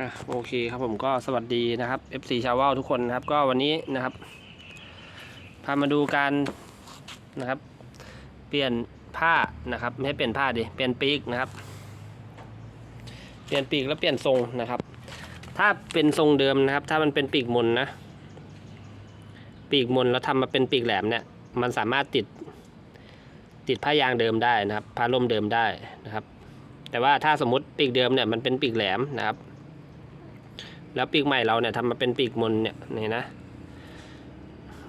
อะโอเคครับผมก็สวัสดีนะครับ FC ชาวว่าวทุกคนนะครับ ก็วันนี้นะครับ พามาดูการนะครับ เปลี่ยนผ้านะครับไม่ให้เปลี่ยนผ้าดิเปลี่ยนปีกนะครับ เปลี่ยนปีกแล้วเปลี่ยนทรงนะครับ ถ้าเป็นทรงเดิมนะครับ ถ้ามันเป็นปีกมนนะ ปีกมนแล้วทำมาเป็นปีกแหลมเนี่ย มันสามารถติด ติดผ้ายางเดิมได้นะครับผ้าล่มเดิมได้นะครับ แต่ว่าถ้าสมมติปีกเดิมเนี่ยมันเป็นปีกแหลมนะครับ แล้วปีกใหม่เราเนี่ยทำมาเป็นปีกมนเนี่ยนี่นะ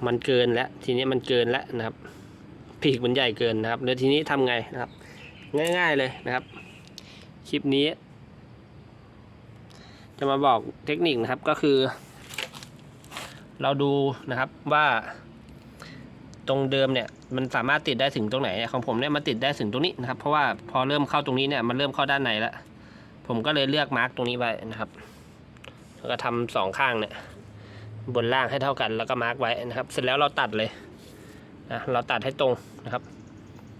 มันเกินแล้วทีนี้มันเกินแล้วนะครับ ปีกมันใหญ่เกินนะครับแล้วทีนี้ทำไงนะครับ ง่ายๆเลยนะครับ คลิปนี้ จะมาบอกเทคนิคนะครับก็คือ เราดูนะครับว่า ตรงเดิมเนี่ยมันสามารถติดได้ถึงตรงไหนของผมเนี่ยมันติดได้ถึงตรงนี้นะครับ เพราะว่าพอเริ่มเข้าตรงนี้เนี่ยมันเริ่มเข้าด้านในแล้วผมก็เลยเลือกมาร์กตรงนี้ไว้นะครับ แล้วก็ทำสองข้างเนี่ยบนล่างให้เท่ากันแล้วก็มาร์กไว้นะครับ เสร็จแล้วเราตัดเลยนะเราตัดให้ตรงนะครับ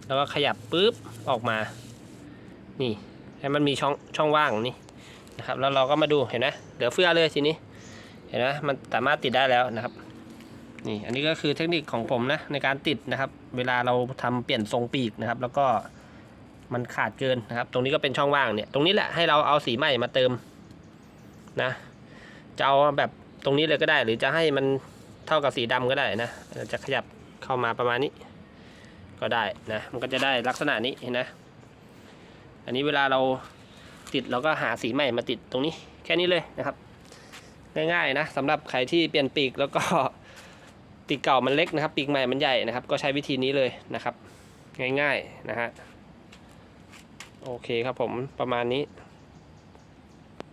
แล้วก็ขยับปุ๊บออกมา นี่ให้มันมีช่องช่องว่างนี่นะครับ แล้วเราก็มาดูเห็นไหมเหลือเฟือเลยทีนี้ เห็นไหมมันสามารถติดได้แล้วนะครับ นี่อันนี้ก็คือเทคนิคของผมนะในการติดนะครับ เวลาเราทำเปลี่ยนทรงปีกนะครับ แล้วก็มันขาดเกินนะครับ ตรงนี้ก็เป็นช่องว่างเนี่ย ตรงนี้แหละให้เราเอาสีใหม่มาเติมนะ จะเอาแบบตรงนี้เลยก็ได้ หรือจะให้มันเท่ากับสีดำก็ได้นะจะขยับเข้ามาประมาณนี้ ก็ได้นะมันก็จะได้ลักษณะนี้เห็นนะ อันนี้เวลาเราติดเราก็หาสีใหม่มาติดตรงนี้แค่นี้เลยนะครับ ง่ายๆนะสำหรับใครที่เปลี่ยนปีกแล้วก็ปีกเก่ามันเล็กนะครับ ปีกใหม่มันใหญ่นะครับ ก็ใช้วิธีนี้เลยนะครับ ง่ายๆนะฮะโอเคครับผมประมาณนี้